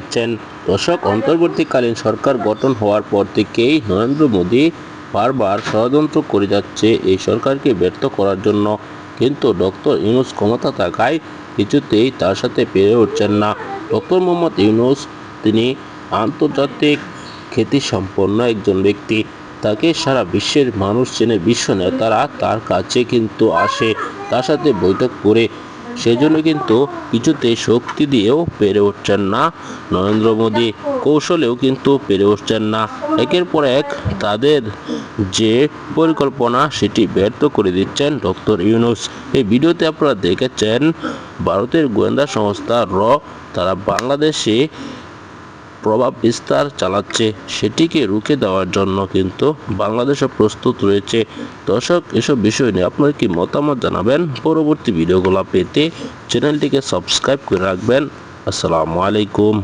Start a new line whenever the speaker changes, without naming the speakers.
যাচ্ছেন দর্শক, অন্তর্বর্তীকালীন সরকার গঠন হওয়ার পর থেকেই নরেন্দ্র মোদী বারবার ষড়যন্ত্র করে যাচ্ছে এই সরকারকে ব্যর্থ করার জন্য। কিন্তু ডক্টর ইউনুস ক্ষমতা থাকায় কিছুতেই তার সাথে পেরে উঠছেন না। ডক্টর মোহাম্মদ ইউনুস, তিনি আন্তর্জাতিক খ্যাতিসম্পন্ন একজন ব্যক্তি। তাকে সারা বিশ্বের মানুষ চেনে, বিশ্ব নেতারা তার কাছে কিন্তু আসে। তার সাথে বৈঠক করে সেজন্য কিন্তু কিছুতে শক্তি দিয়েও পেরে উঠছেন না। নরেন্দ্র মোদী কৌশলেও কিন্তু পেরে উঠছেন না। একের পর এক তাদের যে পরিকল্পনা সেটি ব্যর্থ করে দিচ্ছেন ডক্টর ইউনুস। এই ভিডিওতে আপনারা দেখেছেন, ভারতের গোয়েন্দা সংস্থা র, তারা বাংলাদেশে প্রভাব বিস্তার চালাচ্ছে সেটিকে রুখে দেওয়ার জন্য কিন্তু বাংলাদেশও প্রস্তুত রয়েছে। দর্শক, এসব বিষয় নিয়ে আপনার কি মতামত জানাবেন? পরবর্তী ভিডিওগুলো পেতে চ্যানেলটিকে সাবস্ক্রাইব করে রাখবেন। আসসালামু আলাইকুম।